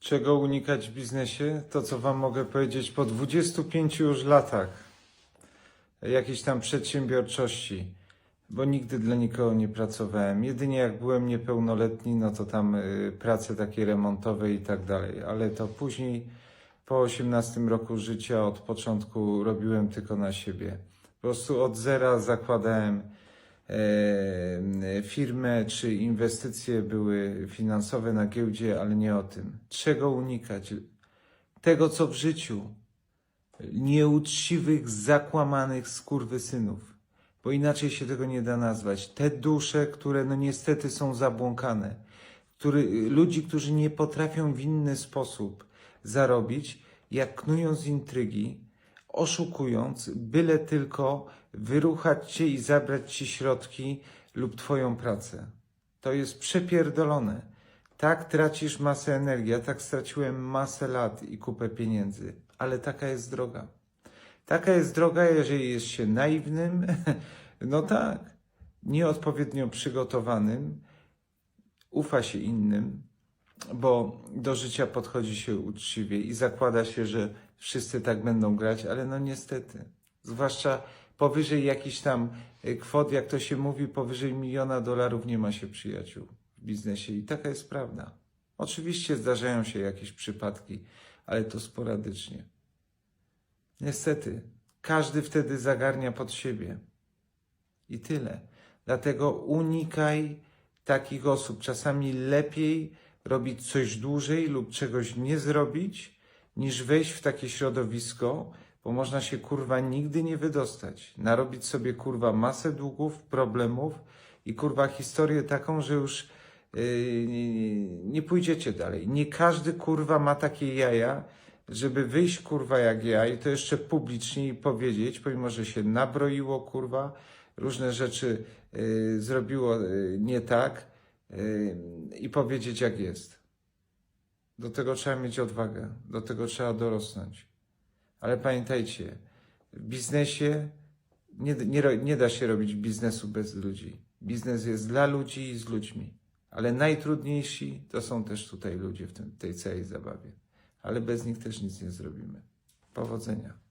Czego unikać w biznesie? To, co Wam mogę powiedzieć po 25 już latach jakiejś tam przedsiębiorczości, bo nigdy dla nikogo nie pracowałem. Jedynie jak byłem niepełnoletni, no to tam y, prace takie remontowe i tak dalej, ale to później po 18 roku życia od początku robiłem tylko na siebie. Po prostu od zera zakładałem firmę, czy inwestycje były finansowe na giełdzie, ale nie o tym. Czego unikać? Tego, co w życiu. Nieuczciwych, zakłamanych skurwysynów. Bo inaczej się tego nie da nazwać. Te dusze, które no niestety są zabłąkane. Który, ludzi, którzy nie potrafią w inny sposób zarobić, jak knują z intrygi, oszukując, byle tylko wyruchać cię i zabrać ci środki lub twoją pracę. To jest przepierdolone. Tak tracisz masę energii. Ja tak straciłem masę lat i kupę pieniędzy, ale taka jest droga. Taka jest droga, jeżeli jest się naiwnym, no tak, nieodpowiednio przygotowanym, ufa się innym, bo do życia podchodzi się uczciwie i zakłada się, że wszyscy tak będą grać, ale no niestety, zwłaszcza powyżej jakichś tam y, kwot, jak to się mówi, powyżej miliona dolarów nie ma się przyjaciół w biznesie i taka jest prawda. Oczywiście zdarzają się jakieś przypadki, ale to sporadycznie. Niestety, każdy wtedy zagarnia pod siebie. I tyle. Dlatego unikaj takich osób. Czasami lepiej robić coś dłużej lub czegoś nie zrobić, niż wejść w takie środowisko, bo można się kurwa nigdy nie wydostać. Narobić sobie kurwa masę długów, problemów i kurwa historię taką, że już yy, nie, pójdziecie dalej. Nie każdy kurwa ma takie jaja, żeby wyjść kurwa jak ja i to jeszcze publicznie i powiedzieć, pomimo że się nabroiło kurwa, różne rzeczy y, zrobiło y, nie tak i powiedzieć jak jest. Do tego trzeba mieć odwagę, do tego trzeba dorosnąć. Ale pamiętajcie, w biznesie nie, nie, nie da się robić biznesu bez ludzi. Biznes jest dla ludzi i z ludźmi. Ale najtrudniejsi to są też tutaj ludzie w tym, tej całej zabawie. Ale bez nich też nic nie zrobimy. Powodzenia.